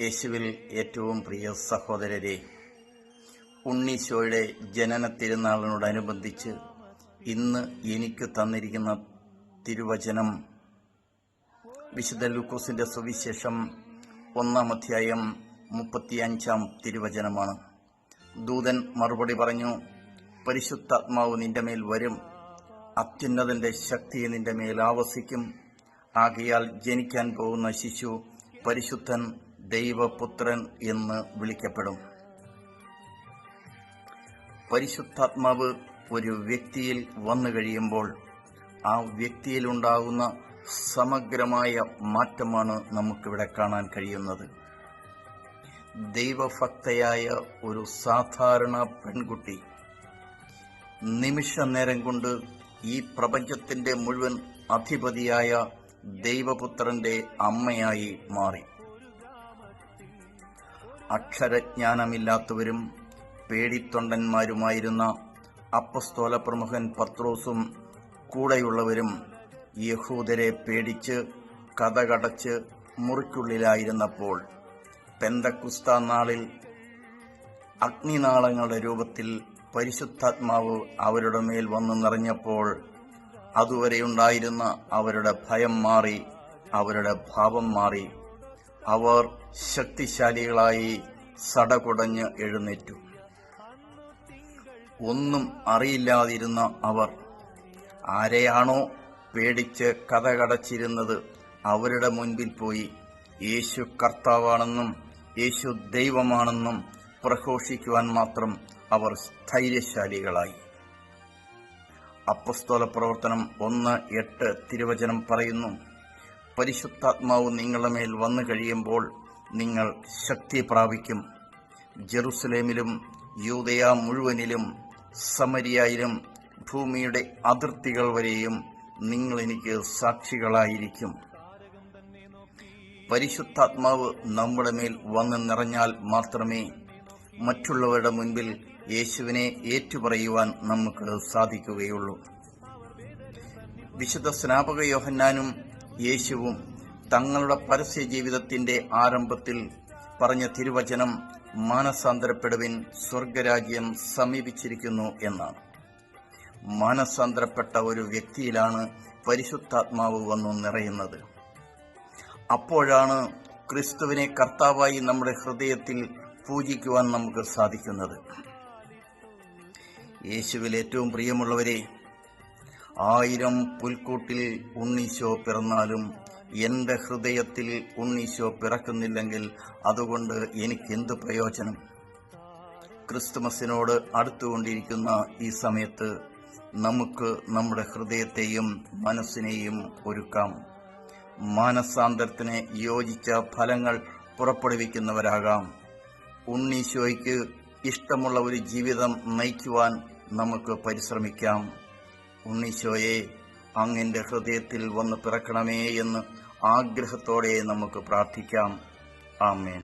യേശുവിൽ ഏറ്റവും പ്രിയ സഹോദരരെ ഉണ്ണീശോയുടെ ജനന തിരുനാളിനോടനുബന്ധിച്ച് ഇന്ന് എനിക്ക് തന്നിരിക്കുന്ന തിരുവചനം വിശുദ്ധ ലൂക്കോസിന്റെ സുവിശേഷം ഒന്നാം അധ്യായം മുപ്പത്തിയഞ്ചാം തിരുവചനമാണ്. ദൂതൻ മറുപടി പറഞ്ഞു പരിശുദ്ധാത്മാവ് നിന്റെ മേൽ വരും അത്യുന്നതന്റെ ശക്തി നിന്റെ മേൽ ആവസിക്കും. ആകയാൽ ജനിക്കാൻ പോകുന്ന ശിശു പരിശുദ്ധൻ ദൈവപുത്രൻ എന്ന് വിളിക്കപ്പെടും. പരിശുദ്ധാത്മാവ് ഒരു വ്യക്തിയിൽ വന്നു കഴിയുമ്പോൾ ആ വ്യക്തിയിലുണ്ടാകുന്ന സമഗ്രമായ മാറ്റമാണ് നമുക്കിവിടെ കാണാൻ കഴിയുന്നത്. ദൈവഭക്തയായ ഒരു സാധാരണ പെൺകുട്ടി നിമിഷ നേരം കൊണ്ട് ഈ പ്രപഞ്ചത്തിന്റെ മുഴുവൻ അധിപതിയായ ദൈവപുത്രന്റെ അമ്മയായി മാറി. അക്ഷരജ്ഞാനമില്ലാത്തവരും പേടിത്തൊണ്ടന്മാരുമായിരുന്ന അപ്പസ്തോല പ്രമുഖൻ പത്രോസും കൂടെയുള്ളവരും യഹൂദരെ പേടിച്ച് കഥകടച്ച് മുറിക്കുള്ളിലായിരുന്നപ്പോൾ പെന്തക്കുസ്ത നാളിൽ അഗ്നിനാളങ്ങളുടെ രൂപത്തിൽ പരിശുദ്ധാത്മാവ് അവരുടെ മേൽ വന്നു നിറഞ്ഞപ്പോൾ അതുവരെയുണ്ടായിരുന്ന അവരുടെ ഭയം മാറി അവരുടെ ഭാവം മാറി. അവർ ശക്തിശാലികളായി സടകുടഞ്ഞ് എഴുന്നേറ്റു. ഒന്നും അറിയില്ലാതിരുന്ന അവർ ആരെയാണോ പേടിച്ച് കഥകടച്ചിരുന്നത് അവരുടെ മുൻപിൽ പോയി. യേശു കർത്താവാണെന്നും യേശു ദൈവമാണെന്നും പ്രഘോഷിക്കുവാൻ മാത്രം അവർ സ്ഥൈര്യശാലികളായി. അപ്പസ്തോല പ്രവർത്തനം ഒന്ന് എട്ട് തിരുവചനം പറയുന്നു. പരിശുദ്ധാത്മാവ് നിങ്ങളുടെ മേൽ വന്നു കഴിയുമ്പോൾ നിങ്ങൾ ശക്തി പ്രാപിക്കും. ജെറുസലേമിലും യൂതയ മുഴുവനിലും സമരിയായിലും ഭൂമിയുടെ അതിർത്തികൾ വരെയും നിങ്ങൾ എനിക്ക് സാക്ഷികളായിരിക്കും. പരിശുദ്ധാത്മാവ് നമ്മുടെ മേൽ വന്ന് നിറഞ്ഞാൽ മാത്രമേ മറ്റുള്ളവരുടെ മുൻപിൽ യേശുവിനെ ഏറ്റുപറയുവാൻ നമുക്ക് സാധിക്കുകയുള്ളൂ. വിശുദ്ധ സ്നാപക യോഹന്നാനും യേശുവും തങ്ങളുടെ പരസ്യ ജീവിതത്തിന്റെ ആരംഭത്തിൽ പറഞ്ഞ തിരുവചനം മാനസാന്തരപ്പെടുവിൻ സ്വർഗരാജ്യം സമീപിച്ചിരിക്കുന്നു എന്നാണ്. മാനസാന്തരപ്പെട്ട ഒരു വ്യക്തിയിലാണ് പരിശുദ്ധാത്മാവ് വന്നു നിറയുന്നത്. അപ്പോഴാണ് ക്രിസ്തുവിനെ കർത്താവായി നമ്മുടെ ഹൃദയത്തിൽ പൂജിക്കുവാൻ നമുക്ക് സാധിക്കുന്നത്. യേശുവിൽ ഏറ്റവും പ്രിയമുള്ളവരെ ആയിരം പുൽക്കൂട്ടിൽ ഉണ്ണീശോ പിറന്നാലും എന്റെ ഹൃദയത്തിൽ ഉണ്ണീശോ പിറക്കുന്നില്ലെങ്കിൽ അതുകൊണ്ട് എനിക്കെന്ത് പ്രയോജനം? ക്രിസ്തുമസിനോട് അടുത്തുകൊണ്ടിരിക്കുന്ന ഈ സമയത്ത് നമുക്ക് നമ്മുടെ ഹൃദയത്തെയും മനസ്സിനെയും ഒരുക്കാം. മാനസാന്തരത്തിന് യോജിച്ച ഫലങ്ങൾ പുറപ്പെടുവിക്കുന്നവരാകാം. ഉണ്ണീശോയ്ക്ക് ഇഷ്ടമുള്ള ഒരു ജീവിതം നയിക്കുവാൻ നമുക്ക് പരിശ്രമിക്കാം. ഉണ്ണീശോയെ അങ്ങന്റെ ഹൃദയത്തിൽ വന്ന് പിറക്കണമേ എന്ന് ആഗ്രഹത്തോടെ നമുക്ക് പ്രാർത്ഥിക്കാം. ആമേൻ.